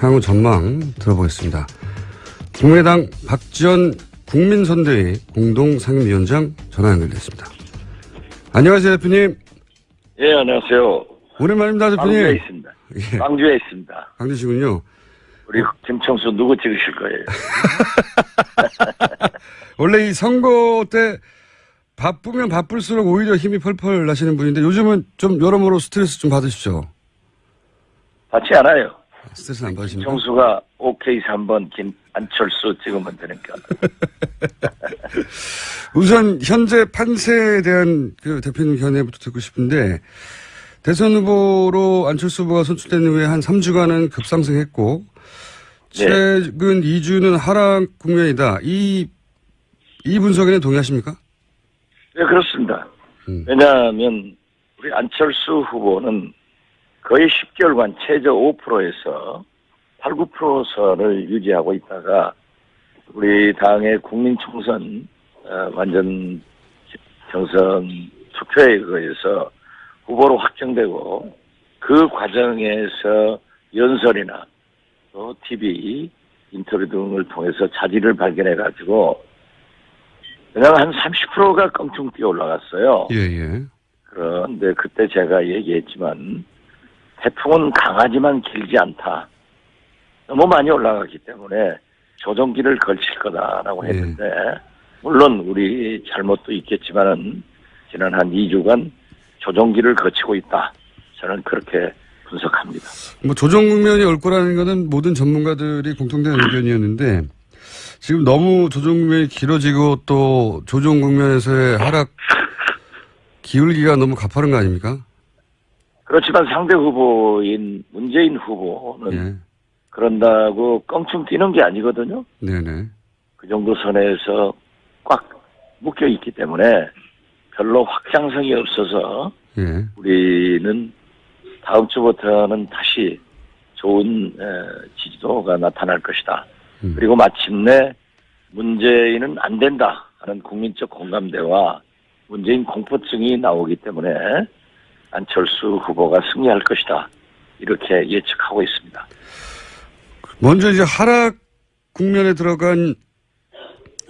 향후 전망 들어보겠습니다. 국민의당 박지원 국민선대위 공동상임위원장 전화 연결됐습니다. 안녕하세요, 대표님. 예, 안녕하세요. 오랜만입니다, 광주에 대표님. 있습니다. 예, 광주에 있습니다. 강주시군요. 우리 김청수 누구 찍으실 거예요? 원래 이 선거 때 바쁘면 바쁠수록 오히려 힘이 펄펄 나시는 분인데 요즘은 좀 여러모로 스트레스 좀 받으시죠? 받지 않아요. 스트레스 안 받으십니까? 청수가 오케이 3번 김 안철수 찍으면 되니까. 우선 현재 판세에 대한 그 대표님 견해부터 듣고 싶은데 대선 후보로 안철수 후보가 선출된 후에 한 3주간은 급상승했고 네. 최근 2주는 하락 국면이다. 이, 이 분석에는 동의하십니까? 네, 그렇습니다. 음. 왜냐하면 우리 안철수 후보는 거의 10개월간 최저 5%에서 8, 9%선을 유지하고 있다가 우리 당의 국민 총선 어, 완전 경선 투표에 의해서 후보로 확정되고 그 과정에서 연설이나 또 TV 인터뷰 등을 통해서 자질을 발견해 가지고 그냥 한 30%가 껑충 뛰어 올라갔어요. 예, 예. 그런데 그때 제가 얘기했지만 태풍은 강하지만 길지 않다. 너무 많이 올라가기 때문에 조정기를 걸칠 거다라고 예. 했는데 물론 우리 잘못도 있겠지만은 지난 한 2주간 조정기를 거치고 있다. 저는 그렇게 분석합니다. 뭐 조정 국면이 올 거라는 거는 모든 전문가들이 공통된 의견이었는데 지금 너무 조정 국면이 길어지고 또 조정 국면에서의 하락 기울기가 너무 가파른 거 아닙니까? 그렇지만 상대 후보인 문재인 후보는 예. 그런다고 껑충 뛰는 게 아니거든요. 네네. 그 정도 선에서 꽉 묶여 있기 때문에 별로 확장성이 없어서 예. 우리는 다음 주부터는 다시 좋은 에, 지지도가 나타날 것이다. 음. 그리고 마침내 문재인은 안 된다 하는 국민적 공감대와 문재인 공포증이 나오기 때문에 안철수 후보가 승리할 것이다. 이렇게 예측하고 있습니다. 먼저 이제 하락 국면에 들어간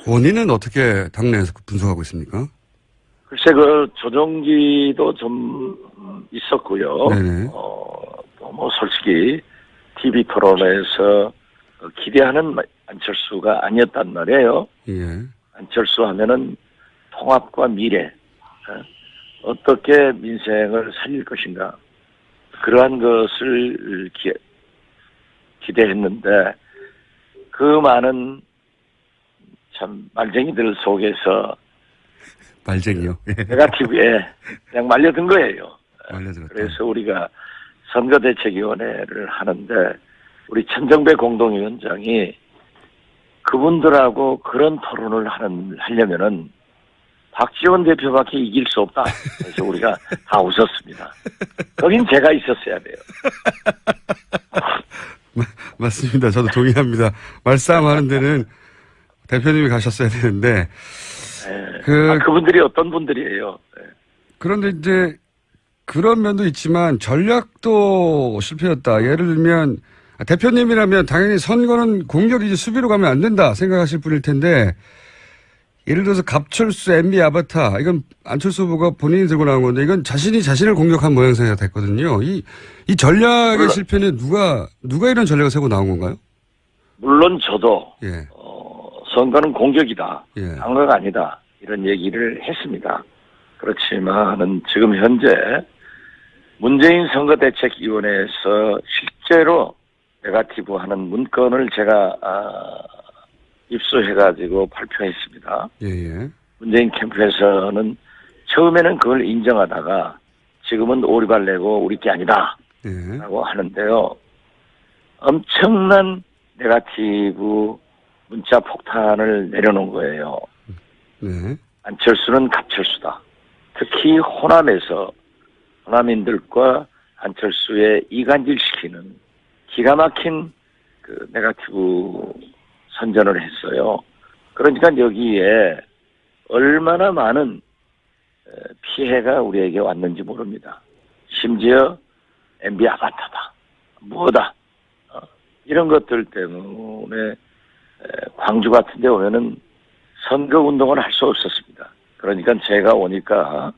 원인은 어떻게 당내에서 분석하고 있습니까? 글쎄 그 조정기도 좀 있었고요. 네네. 어, 또뭐 솔직히 TV 토론에서 어, 기대하는 마- 안철수가 아니었단 말이에요. 예. 안철수 하면은 통합과 미래, 어, 떻게 민생을 살릴 것인가 그러한 것을 기, 기대했는데 그 많은 참 말쟁이들 속에서 말쟁이요. 예. 네가티브에 그냥 말려든 거예요. 말려들었다. 그래서 우리가 선거대책위원회를 하는데 우리 천정배 공동위원장이 그분들하고 그런 토론을 하는 하려면은 박지원 대표밖에 이길 수 없다. 그래서 우리가 다 웃었습니다. 거긴 제가 있었어야 돼요. 맞습니다. 저도 동의합니다. 말싸움 하는 데는 대표님이 가셨어야 되는데 예. 그- 아, 그분들이 어떤 분들이에요. 예. 그런데 이제 그런 면도 있지만 전략도 실패였다. 예를 들면 아, 대표님이라면 당연히 선거는 공격이지 수비로 가면 안 된다 생각하실 분일 텐데 예를 들어서 갑철수 MB 아바타 이건 안철수 후보가 본인이 들고 나온 건데 이건 자신이 자신을 공격한 모양새가 됐거든요. 이, 이 전략의 물론- 실패는 누가 누가 이런 전략을 세고 나온 건가요? 물론 저도 예, 어, 선거는 공격이다. 예, 방어가 아니다. 이런 얘기를 했습니다. 그렇지만은 지금 현재 문재인 선거대책위원회에서 실제로 네가티브 하는 문건을 제가 아, 입수해가지고 발표했습니다. 예, 예. 문재인 캠프에서는 처음에는 그걸 인정하다가 지금은 오리발 내고 우리 게 아니다. 예. 라고 하는데요. 엄청난 네가티브 문자 폭탄을 내려놓은 거예요. 네. 안철수는 갑철수다. 특히 호남에서 호남인들과 안철수의 이간질시키는 기가 막힌 그 네가티브 선전을 했어요. 그러니까 여기에 얼마나 많은 에, 피해가 우리에게 왔는지 모릅니다. 심지어 MB 아바타다. 뭐다. 어, 이런 것들 때문에 에, 광주 같은 데 오면은 선거 운동을 할 수 없었습니다. 그러니까 제가 오니까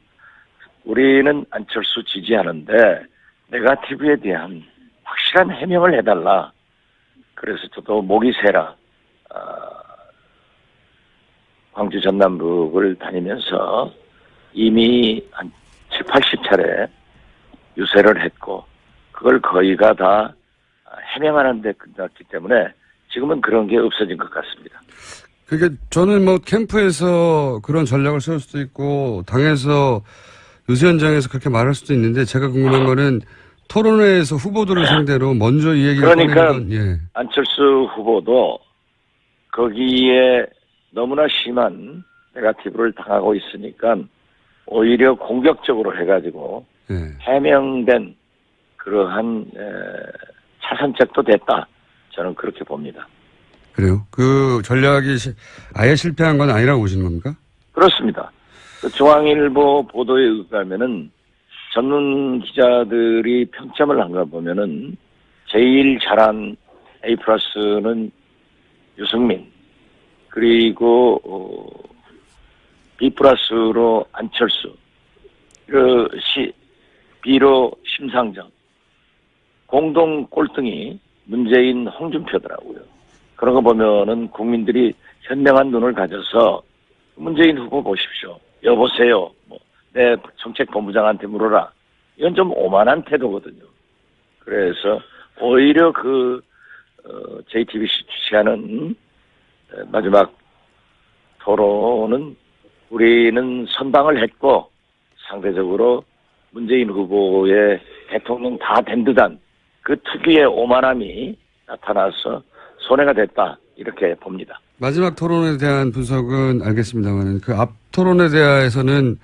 우리는 안철수 지지하는데 네가티브에 대한 확실한 해명을 해달라. 그래서 저도 목이 새라. 아, 광주 전남북을 다니면서 이미 한 7, 80차례 유세를 했고 그걸 거의가 다 해명하는 데 끝났기 때문에 지금은 그런 게 없어진 것 같습니다. 그게 저는 뭐 캠프에서 그런 전략을 세울 수도 있고 당에서 유세 현장에서 그렇게 말할 수도 있는데 제가 궁금한 거는 토론회에서 후보들을 상대로 먼저 이 얘기를 그러니까 건 예. 안철수 후보도 거기에 너무나 심한 네가티브를 당하고 있으니까 오히려 공격적으로 해가지고 예. 해명된 그러한 에, 차선책도 됐다. 저는 그렇게 봅니다. 그래요. 그 전략이 시- 아예 실패한 건 아니라고 보시는 겁니까? 그렇습니다. 그 중앙일보 보도에 의하면은 전문 기자들이 평점을 한 거 보면은 제일 잘한 A 플러스는 유승민 그리고 어, B 플러스로 안철수 그 시, B로 심상정 공동 꼴등이 문재인 홍준표더라고요. 그런 거 보면은 국민들이 현명한 눈을 가져서 문재인 후보 보십시오. 여보세요. 뭐, 내 정책 본부장한테 물어라. 이건 좀 오만한 태도거든요. 그래서 오히려 그 어, JTBC 주최하는 에, 마지막 토론은 우리는 선방을 했고 상대적으로 문재인 후보의 대통령 다 된 듯한 그 특유의 오만함이 나타나서 손해가 됐다 이렇게 봅니다. 마지막 토론에 대한 분석은 알겠습니다만 그 앞 토론에 대해서는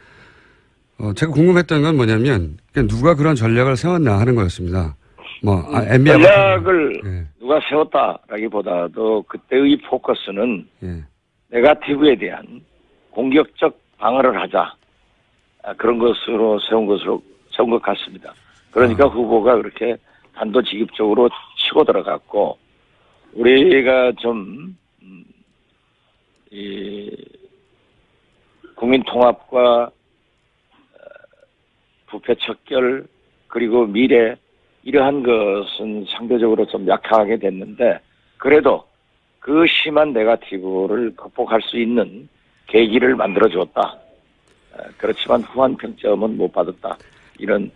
어, 제가 궁금했던 건 뭐냐면 누가 그런 전략을 세웠나 하는 거였습니다. 뭐 아, 전략을 예, 누가 세웠다라기보다도 그때의 포커스는 예. 네가티브에 대한 공격적 방어를 하자 아, 그런 것으로 세운 것으로 세운 것 같습니다. 그러니까 아. 후보가 그렇게 단도직입적으로 치고 들어갔고 우리가 좀 음, 이, 국민 통합과 어, 부패 척결 그리고 미래 이러한 것은 상대적으로 좀 약하게 됐는데 그래도 그 심한 네가티브를 극복할 수 있는 계기를 만들어 주었다. 어, 그렇지만 후한 평점은 못 받았다. 이런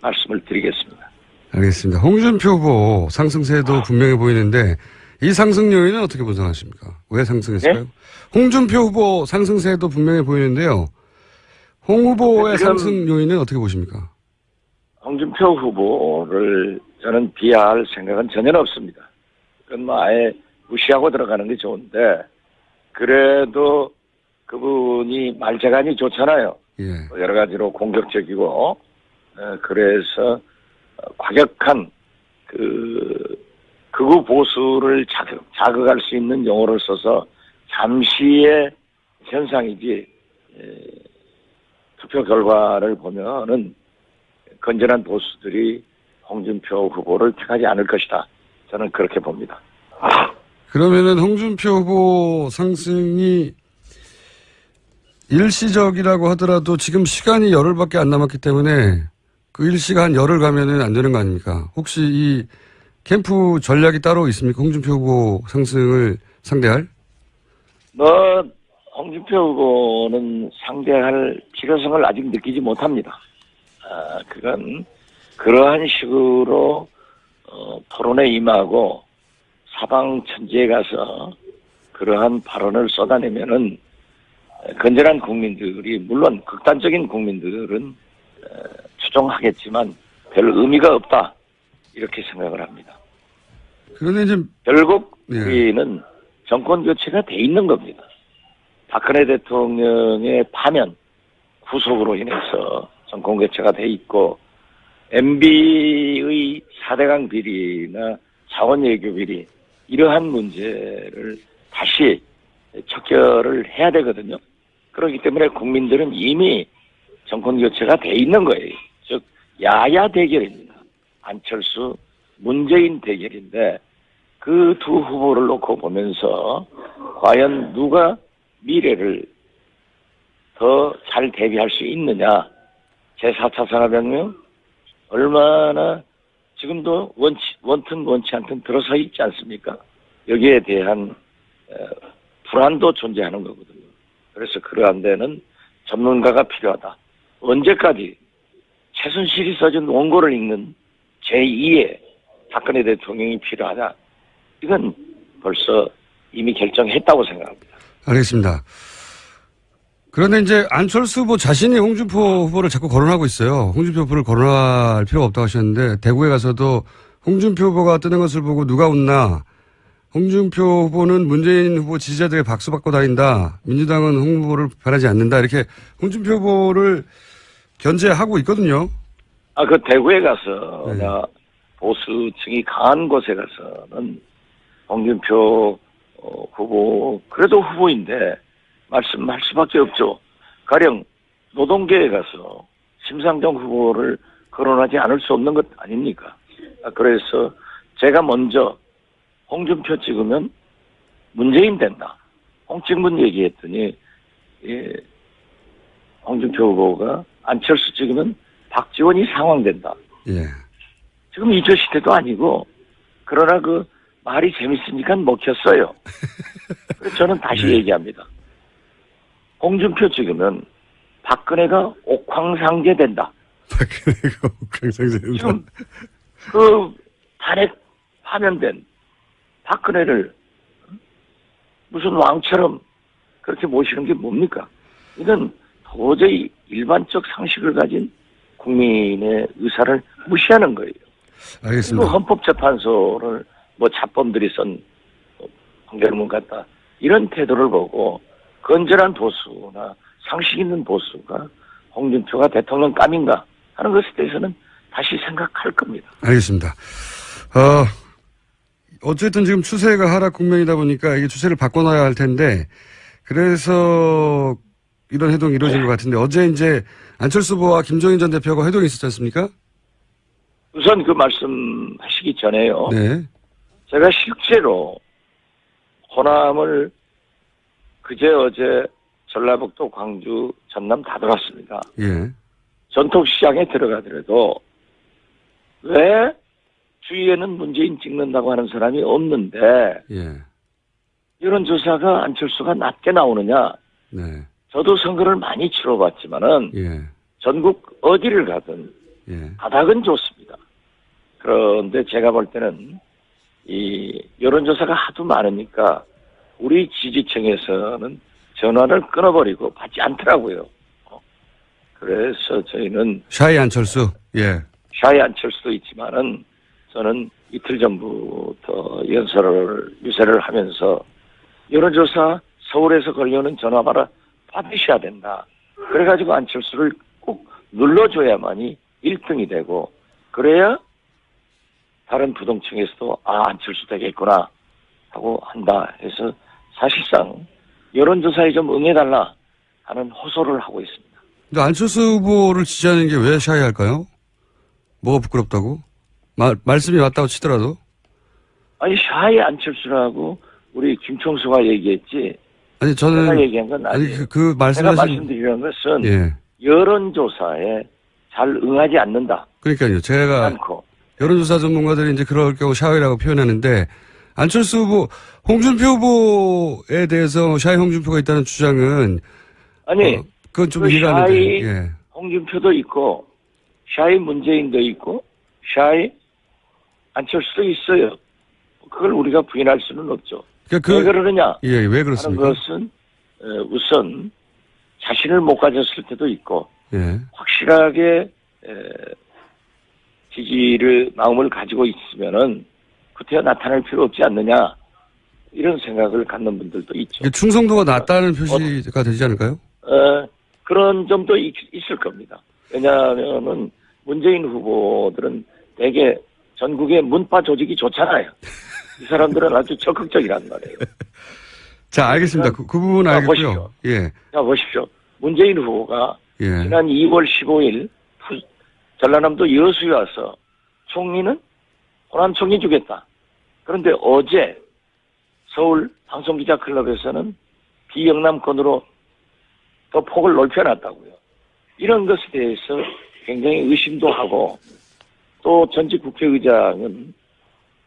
말씀을 드리겠습니다. 알겠습니다. 홍준표 후보 상승세도 분명해 보이는데 이 상승 요인은 어떻게 분석하십니까? 왜 상승했을까요? 홍준표 후보 상승세도 분명해 보이는데요. 홍 후보의 네, 지금- 상승 요인은 어떻게 보십니까? 홍준표 후보를 저는 비하할 생각은 전혀 없습니다. 그건 뭐 아예 무시하고 들어가는 게 좋은데 그래도 그분이 말재간이 좋잖아요. 예. 뭐 여러 가지로 공격적이고 어, 그래서 어, 과격한 그 극우 보수를 자극, 자극할 수 있는 용어를 써서 잠시의 현상이지 에, 투표 결과를 보면은 건전한 보수들이 홍준표 후보를 택하지 않을 것이다. 저는 그렇게 봅니다. 그러면은 홍준표 후보 상승이 일시적이라고 하더라도 지금 시간이 열흘밖에 안 남았기 때문에 그 일시가 한 열흘 가면은 안 되는 거 아닙니까? 혹시 이 캠프 전략이 따로 있습니까? 홍준표 후보 상승을 상대할? 뭐 홍준표 후보는 상대할 필요성을 아직 느끼지 못합니다. 아, 그건 그러한 식으로 어, 토론에 임하고 사방 천지에 가서 그러한 발언을 쏟아내면은 건전한 국민들이 물론 극단적인 국민들은 어, 추종하겠지만 별 의미가 없다 이렇게 생각을 합니다. 그런데 이제 결국 예. 우리는 정권 교체가 돼 있는 겁니다. 박근혜 대통령의 파면 구속으로 인해서 교체가 돼 있고 MB의 4대강 비리나 자원 외교 비리 이러한 문제를 다시 척결을 해야 되거든요. 그렇기 때문에 국민들은 이미 정권 교체가 돼 있는 거예요. 즉 야야 대결입니다. 안철수 문재인 대결인데 그 두 후보를 놓고 보면서 과연 누가 미래를 더 잘 대비할 수 있느냐. 제4차 산업혁명 얼마나 지금도 원치, 원튼 원치 않든 들어서 있지 않습니까? 여기에 대한 어, 불안도 존재하는 거거든요. 그래서 그러한 데는 전문가가 필요하다. 언제까지 최순실이 써준 원고를 읽는 제2의 박근혜 대통령이 필요하냐? 이건 벌써 이미 결정했다고 생각합니다. 알겠습니다. 그런데 이제 안철수 후보 자신이 홍준표 후보를 자꾸 거론하고 있어요. 홍준표 후보를 거론할 필요가 없다고 하셨는데 대구에 가서도 홍준표 후보가 뜨는 것을 보고 누가 웃나 홍준표 후보는 문재인 후보 지지자들에게 박수 받고 다닌다. 민주당은 홍 후보를 변하지 않는다. 이렇게 홍준표 후보를 견제하고 있거든요. 아, 그 대구에 가서, 네. 나 보수층이 강한 곳에 가서는 홍준표 어, 후보, 그래도 후보인데, 말씀할 수밖에 없죠. 가령, 노동계에 가서 심상정 후보를 거론하지 않을 수 없는 것 아닙니까? 아, 그래서 제가 먼저 홍준표 찍으면 문재인 된다. 홍찍문 얘기했더니, 예, 홍준표 후보가 안철수 찍으면 박지원이 상황된다. 예. 지금 이저 시대도 아니고 그러나 그 말이 재밌으니까 먹혔어요. 그래서 저는 다시 네. 얘기합니다. 홍준표 찍으면 박근혜가 옥황상제 된다. 박근혜가 강상재입니다. 지금 그 탄핵 파면된 박근혜를 무슨 왕처럼 그렇게 모시는 게 뭡니까? 이건 도저히 일반적 상식을 가진 국민의 의사를 무시하는 거예요. 알겠습니다. 헌법재판소를 뭐 자범들이 쓴 판결문 같다 이런 태도를 보고 건전한 보수나 상식 있는 보수가 홍준표가 대통령 감인가 하는 것에 대해서는 다시 생각할 겁니다. 알겠습니다. 어, 어쨌든 지금 추세가 하락 국면이다 보니까 이게 추세를 바꿔놔야 할 텐데, 그래서 이런 회동이 이루어진 것 같은데, 어제 이제 안철수 후보와 김종인 전 대표가 회동이 있었지 않습니까? 우선 그 말씀하시기 전에요. 네. 제가 실제로 호남을 그제 어제 전라북도 광주 전남 다 들었습니다. 예. 전통시장에 들어가더라도 왜 주위에는 문재인 찍는다고 하는 사람이 없는데 예. 여론조사가 안철수가 낮게 나오느냐 네. 저도 선거를 많이 치러봤지만은 예. 전국 어디를 가든 예. 바닥은 좋습니다. 그런데 제가 볼 때는 이 여론조사가 하도 많으니까 우리 지지층에서는 전화를 끊어버리고 받지 않더라고요. 어. 그래서 저희는 샤이 안철수. 예. 샤이 안철수도 있지만은 저는 이틀 전부터 연설을 유세를 하면서 여론조사 서울에서 걸려오는 전화받아 받으셔야 된다. 그래가지고 안철수를 꼭 눌러줘야만이 1등이 되고 그래야 다른 부동층에서도 아 안철수 되겠구나 하고 한다 해서 사실상 여론조사에 좀 응해달라 하는 호소를 하고 있습니다. 근데 안철수 후보를 지지하는 게 왜 샤이 할까요? 뭐가 부끄럽다고? 말, 말씀이 맞다고 치더라도? 아니 샤이 안철수라고 우리 김총수가 얘기했지 아니, 제가 저는, 얘기한 건 아니, 아니에요. 그, 그 제가 말씀하신, 말씀드리는 것은 예. 여론조사에 잘 응하지 않는다. 그러니까요. 제가 않고 여론조사 전문가들이 이제 그럴 경우 샤이라고 표현하는데 안철수 후보, 홍준표 후보에 대해서 샤이 홍준표가 있다는 주장은 아니 어, 그건 좀 그 이해가 안 되는데. 예. 홍준표도 있고 샤이 문재인도 있고 샤이 안철수도 있어요. 그걸 우리가 부인할 수는 없죠. 그러니까 왜 그, 그러느냐 예, 왜 그렇습니까? 것은 어, 우선 자신을 못 가졌을 때도 있고 예. 확실하게 에, 지지를 마음을 가지고 있으면은 구태여 나타날 필요 없지 않느냐 이런 생각을 갖는 분들도 있죠. 충성도가 낮다는 표시가 되지 않을까요? 어, 그런 점도 있, 을 겁니다. 왜냐하면은 문재인 후보들은 대개 전국의 문파 조직이 좋잖아요. 이 사람들은 아주 적극적이란 말이에요. 자, 알겠습니다. 그, 그 부분 자, 알겠고요. 보십시오. 예. 자 보십시오. 문재인 후보가 예. 지난 2월 15일 전라남도 여수에 와서 총리는 호남 총리 주겠다. 그런데 어제 서울 방송기자클럽에서는 비영남권으로 더 폭을 넓혀놨다고요. 이런 것에 대해서 굉장히 의심도 하고 또 전직 국회의장은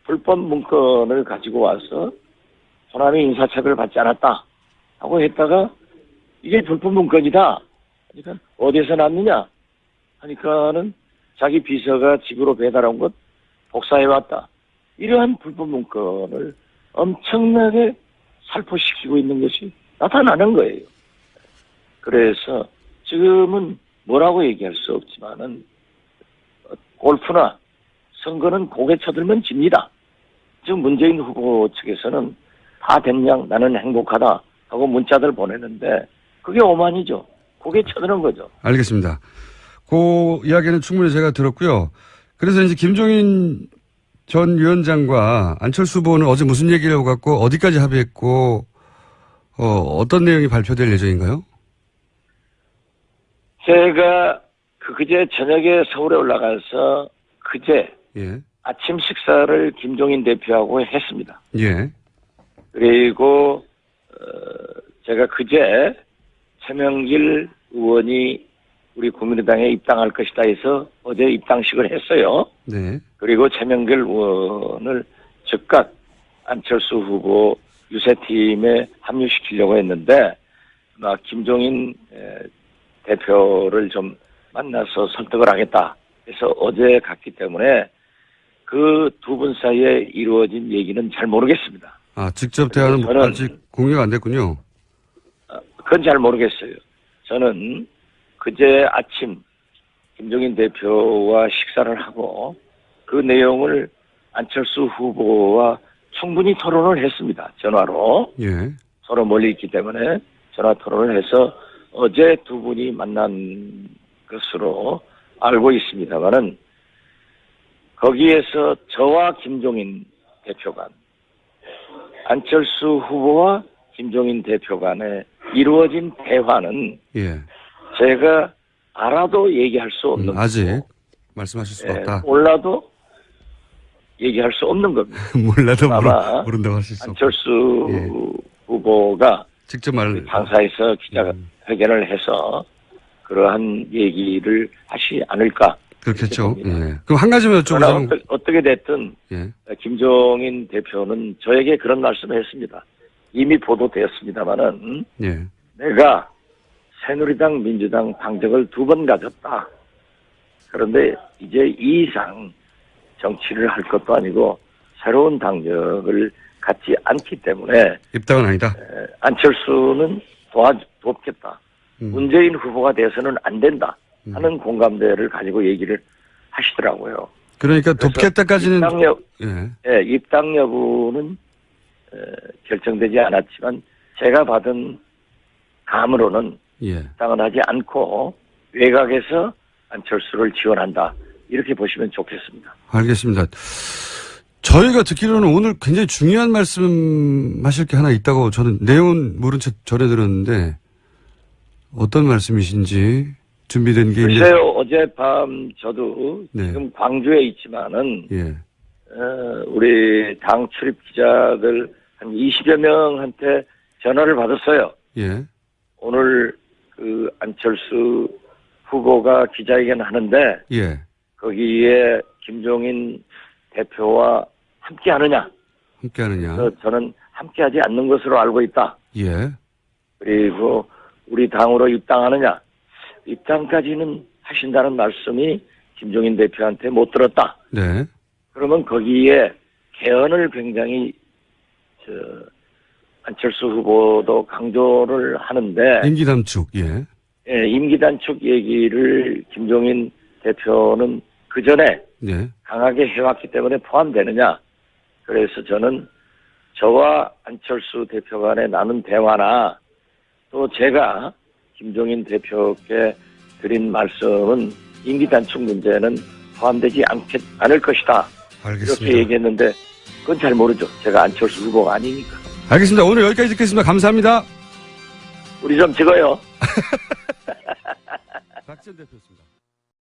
불법 문건을 가지고 와서 호남이 인사차별을 받지 않았다 하고 했다가 이게 불법 문건이다. 그러니까 어디서 났느냐 하니까는 자기 비서가 집으로 배달한 것 복사해 왔다. 이러한 불법 문건을 엄청나게 살포시키고 있는 것이 나타나는 거예요. 그래서 지금은 뭐라고 얘기할 수 없지만은 어, 골프나 선거는 고개 쳐들면 집니다. 지금 문재인 후보 측에서는 다 됐냥 나는 행복하다 하고 문자들 보내는데 그게 오만이죠. 고개 쳐드는 거죠. 알겠습니다. 그 이야기는 충분히 제가 들었고요. 그래서 이제 김종인 전 위원장과 안철수 후보는 어제 무슨 얘기를 하고 갔고 어디까지 합의했고 어, 어떤 내용이 발표될 예정인가요? 제가 그 그제 저녁에 서울에 올라가서 그제 예. 아침 식사를 김종인 대표하고 했습니다. 예. 그리고 어, 제가 그제 최명길 의원이 우리 국민의당에 입당할 것이다 해서 어제 입당식을 했어요. 네. 그리고 최명길 의원을 즉각 안철수 후보 유세팀에 합류시키려고 했는데 막 김종인 에, 대표를 좀 만나서 설득을 하겠다 해서 어제 갔기 때문에 그 두 분 사이에 이루어진 얘기는 잘 모르겠습니다. 아, 직접 대화는 저는- 아직 공개가 안 됐군요. 그건 잘 모르겠어요. 저는 그제 아침 김종인 대표와 식사를 하고 그 내용을 안철수 후보와 충분히 토론을 했습니다. 전화로. 예. 서로 멀리 있기 때문에 전화 토론을 해서 어제 두 분이 만난 것으로 알고 있습니다만은 거기에서 저와 김종인 대표 간, 안철수 후보와 김종인 대표 간에 이루어진 대화는 예. 제가 알아도 얘기할 수 없는 음, 아직 말씀하실 수가 예, 없다. 몰라도 얘기할 수 없는 겁니다. 몰라도 아마 모르, 모른다고 하실 수. 안철수 예. 후보가 직접 말그 당사에서 기자회견을 해서 그러한 얘기를 하시 않을까. 그렇겠죠. 예. 그럼 한 가지만 여쭤보자면 어떠, 어떻게 됐든 예. 김종인 대표는 저에게 그런 말씀을 했습니다. 이미 보도되었습니다마는 예. 내가 새누리당, 민주당 당적을 두 번 가졌다. 그런데 이제 이 이상 정치를 할 것도 아니고 새로운 당적을 갖지 않기 때문에 입당은 아니다. 에, 안철수는 도와 돕겠다. 음. 문재인 후보가 돼서는 안 된다 하는 공감대를 가지고 얘기를 하시더라고요. 그러니까 돕겠다까지는 입당, 여, 예. 예, 입당 여부는 에, 결정되지 않았지만 제가 받은 감으로는 예. 입당을 하지 않고 외곽에서 안철수를 지원한다. 이렇게 보시면 좋겠습니다. 알겠습니다. 저희가 듣기로는 오늘 굉장히 중요한 말씀 하실 게 하나 있다고 저는 내용은 모른 채 전해 들었는데 어떤 말씀이신지 준비된 게 있는 글쎄요, 어젯밤 저도 네. 지금 광주에 있지만은, 예. 어, 우리 당 출입 기자들 한 20여 명한테 전화를 받았어요. 예. 오늘 그 안철수 후보가 기자회견 하는데, 예. 거기에 김종인 대표와 함께 하느냐? 함께 하느냐. 그래서 저는 함께 하지 않는 것으로 알고 있다. 예. 그리고 우리 당으로 입당하느냐? 입당까지는 하신다는 말씀이 김종인 대표한테 못 들었다. 네. 그러면 거기에 개헌을 굉장히 저 안철수 후보도 강조를 하는데 임기 단축. 예. 예, 임기 단축 얘기를 김종인 대표는 그 전에 네. 강하게 해왔기 때문에 포함되느냐? 그래서 저는 저와 안철수 대표 간에 나눈 대화나 또 제가 김종인 대표께 드린 말씀은 임기 단축 문제는 포함되지 않겠, 않을 것이다. 이렇게 알겠습니다. 얘기했는데 그건 잘 모르죠. 제가 안철수 후보가 아니니까. 알겠습니다. 오늘 여기까지 듣겠습니다. 감사합니다. 우리 좀 찍어요. 박지원 대표였습니다.